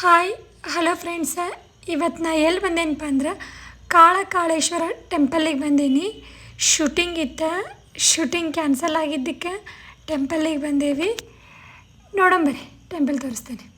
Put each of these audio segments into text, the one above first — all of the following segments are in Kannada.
ಹಾಯ್ ಹಲೋ ಫ್ರೆಂಡ್ಸ ಇವತ್ತು ನಾ ಎಲ್ಲಿ ಬಂದೇನಪ್ಪ ಅಂದ್ರೆ ಕಾಳಕಾಳೇಶ್ವರ ಟೆಂಪಲ್ಲಿಗೆ ಬಂದೀನಿ. ಶೂಟಿಂಗ್ ಇತ್ತು ಶೂಟಿಂಗ್ ಕ್ಯಾನ್ಸಲ್ ಆಗಿದ್ದಕ್ಕೆ ಟೆಂಪಲ್ಲಿಗೆ ಬಂದೇವಿ. ನೋಡಂಬರಿ ಟೆಂಪಲ್ ತೋರಿಸ್ತೇನೆ.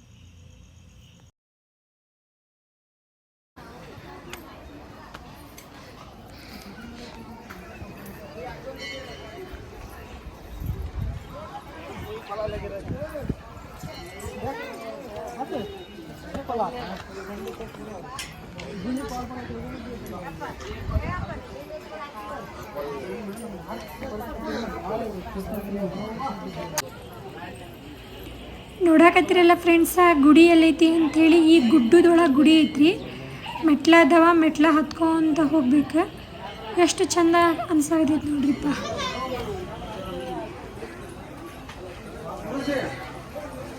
ನೋಡಾಕತ್ತಿರಲ್ಲ ಫ್ರೆಂಡ್ಸ ಗುಡಿ ಎಲ್ಲೈತಿ ಅಂಥೇಳಿ ಈ ಗುಡ್ಡದೊಳಗೆ ಗುಡಿ ಐತ್ರಿ. ಮೆಟ್ಲ ಅದಾವ, ಮೆಟ್ಲ ಹತ್ಕೊಂತ ಹೋಗ್ಬೇಕು. ಎಷ್ಟು ಚಂದ ಅನ್ಸಾಗತೈತಿ ನೋಡ್ರಿಪ್ಪ.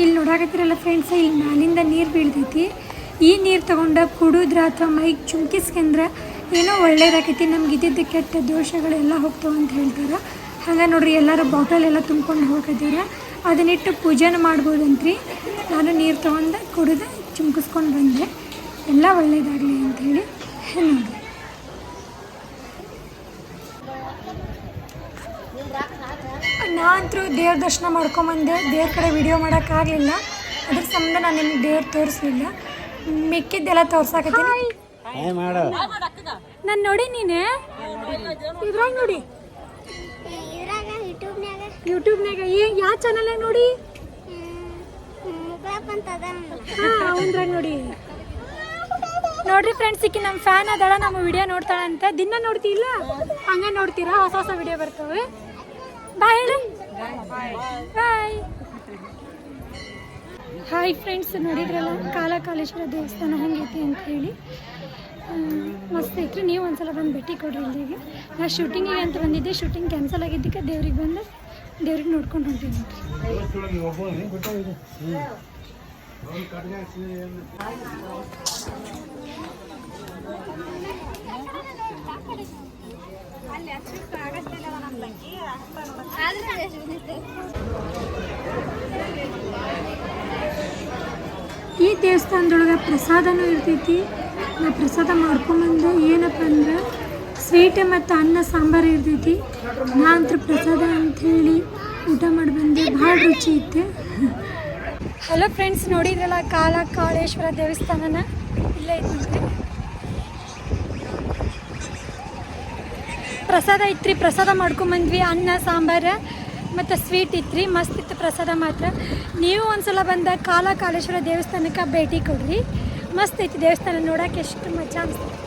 ಇಲ್ಲಿ ನೋಡಾಕತ್ತಿರಲ್ಲ ಫ್ರೆಂಡ್ಸ್ ಇಲ್ಲಿ ಮ್ಯಾಲಿಂದ ನೀರು ಬೀಳ್ತೈತಿ. ಈ ನೀರು ತಗೊಂಡು ಕುಡಿದ್ರೆ ಅಥವಾ ಮೈಗೆ ಚುಮ್ಕಿಸ್ಕೊಂಡ್ರೆ ಏನೋ ಒಳ್ಳೇದಾಕೈತಿ. ನಮ್ಗೆ ಇದ್ದಿದ್ದ ಕೆಟ್ಟ ದೋಷಗಳೆಲ್ಲ ಹೋಗ್ತಾವೆ ಅಂತ ಹೇಳ್ತಾರೆ. ಹಂಗೆ ನೋಡ್ರಿ, ಎಲ್ಲರೂ ಬಾಟಲ್ ಎಲ್ಲ ತುಂಬ್ಕೊಂಡು ಹೋಗಿದ್ದಾರೆ ಅದನ್ನಿಟ್ಟು ಪೂಜೆನ ಮಾಡ್ಬೋದಂತ್ರಿ. ನಾನು ನೀರು ತೊಗೊಂಡು ಕುಡಿದು ಚುಮ್ಕಿಸ್ಕೊಂಡು ಬಂದೆ. ಎಲ್ಲ ಒಳ್ಳೆಯದಾಗಲಿ ಅಂಥೇಳಿ ಹೇಳೋದು ನಾನಂತೂ ದೇವ್ರ ದರ್ಶನ ಮಾಡ್ಕೊಂಬಂದೆ. ದೇವ್ರ ಕಡೆ ವಿಡಿಯೋ ಮಾಡೋಕ್ಕಾಗಲಿಲ್ಲ ಅದ್ರ ಸಂಬಂಧ ನಾನು ನಿಮ್ಗೆ ದೇವ್ರು ತೋರಿಸ್ಲಿಲ್ಲ. ಮಿಕ್ಕಿದ್ದೆಲ್ಲ ತೋರ್ಸಾಕತ್ತೀನಿ. ಮಾಡು. ನಾನು ನೋಡಿ ನೀನೆ. ಇದ್ರಾಗ ನೋಡಿ. ಯೂಟ್ಯೂಬ್ನಾಗ ಏ ಯಾವ ಚಾನಲ್ನಾಗ ನೋಡಿ? ಹಾಂ ಅವನ್ರಾಗ ನೋಡಿ. ನೋಡ್ರಿ ಫ್ರೆಂಡ್ಸ್ ಈಕಿ ನಮ್ಮ ಫ್ಯಾನ್ ಅದಾಳ, ನಮ್ಮ ವಿಡಿಯೋ ನೋಡ್ತಾಳಂತ. ದಿನ ನೋಡ್ತಿಲ್ಲ? ಹಂಗೆ ನೋಡ್ತೀರಾ? ಹೊಸ ಹೊಸ ವಿಡಿಯೋ ಬರ್ತವೆ. ಬಾಯ್ ಹೇಳಿ. ಬಾಯ್ ಹಾಯ್ ಫ್ರೆಂಡ್ಸ್ ನೋಡಿದ್ರಲ್ಲ? ಕಾಲಕಾಲೇಶ್ವರ ದೇವಸ್ಥಾನ ಹೆಂಗೈತಿ ಅಂತ ಹೇಳಿ. ಮಸ್ತ್ ಐತ್ರಿ. ನೀವು ಒಂದ್ಸಲ ಬಂದು ಭೇಟಿ ಕೊಡ್ರಿ ಇಲ್ಲಿಗೆ. ನಾ ಶೂಟಿಂಗಿಗೆ ಅಂತ ಬಂದಿದ್ದೆ. ಶೂಟಿಂಗ್ ಕ್ಯಾನ್ಸಲ್ ಆಗಿದ್ದಕ್ಕೆ ದೇವ್ರಿಗೆ ಬಂದು, ದೇವ್ರಿಗೆ ನೋಡ್ಕೊಂಡು ನೋಡ್ರಿ. ಈ ದೇವಸ್ಥಾನದೊಳಗೆ ಪ್ರಸಾದನೂ ಇರ್ತೈತಿ. ನಾ ಪ್ರಸಾದ ಮಾಡ್ಕೊಂಬಂದು ಏನಪ್ಪ ಅಂದ್ರೆ ಸ್ವೀಟ್ ಮತ್ತು ಅನ್ನ ಸಾಂಬಾರು ಇರ್ತೈತಿ. ನಾ ಅಂತ ಪ್ರಸಾದ ಹೇಳಿ ಊಟ ಮಾಡಿ ಬಂದೆ. ಭಾಳ ರುಚಿ ಇತ್ತು ಹಲೋ ಫ್ರೆಂಡ್ಸ್ ನೋಡಿದ್ರಲ್ಲ ಕಾಲ ಕಾಳೇಶ್ವರ ದೇವಸ್ಥಾನನ? ಇಲ್ಲೇ ನೋಡ್ರಿ ಪ್ರಸಾದ ಇತ್ರಿ, ಪ್ರಸಾದ ಮಾಡ್ಕೊಂಬಂದ್ವಿ, ಅನ್ನ, ಸಾಂಬಾರು ಮತ್ತು ಸ್ವೀಟ್ ಇತ್ರಿ, ಮಸ್ತ್ ಇತ್ತು ಪ್ರಸಾದ ಮಾತ್ರ. ನೀವು ಒಂದ್ಸಲ ಬಂದ ಕಾಲ ಕಾಳೇಶ್ವರ ದೇವಸ್ಥಾನಕ್ಕೆ ಭೇಟಿ ಕೊಡ್ರಿ. ಮಸ್ತ್ ಐತಿ ದೇವಸ್ಥಾನ ನೋಡೋಕೆ, ಎಷ್ಟು ಮಜಾ ಅನ್ಸುತ್ತೆ.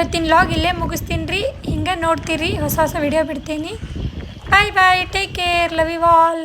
ಇವತ್ತಿನ ಲಾಗ್ ಇಲ್ಲೇ ಮುಗಿಸ್ತೀನಿ ರೀ. ಹಿಂಗೆ ನೋಡ್ತೀರಿ. ಹೊಸ ಹೊಸ ವಿಡಿಯೋ ಬಿಡ್ತೀನಿ. Bye bye take care love you all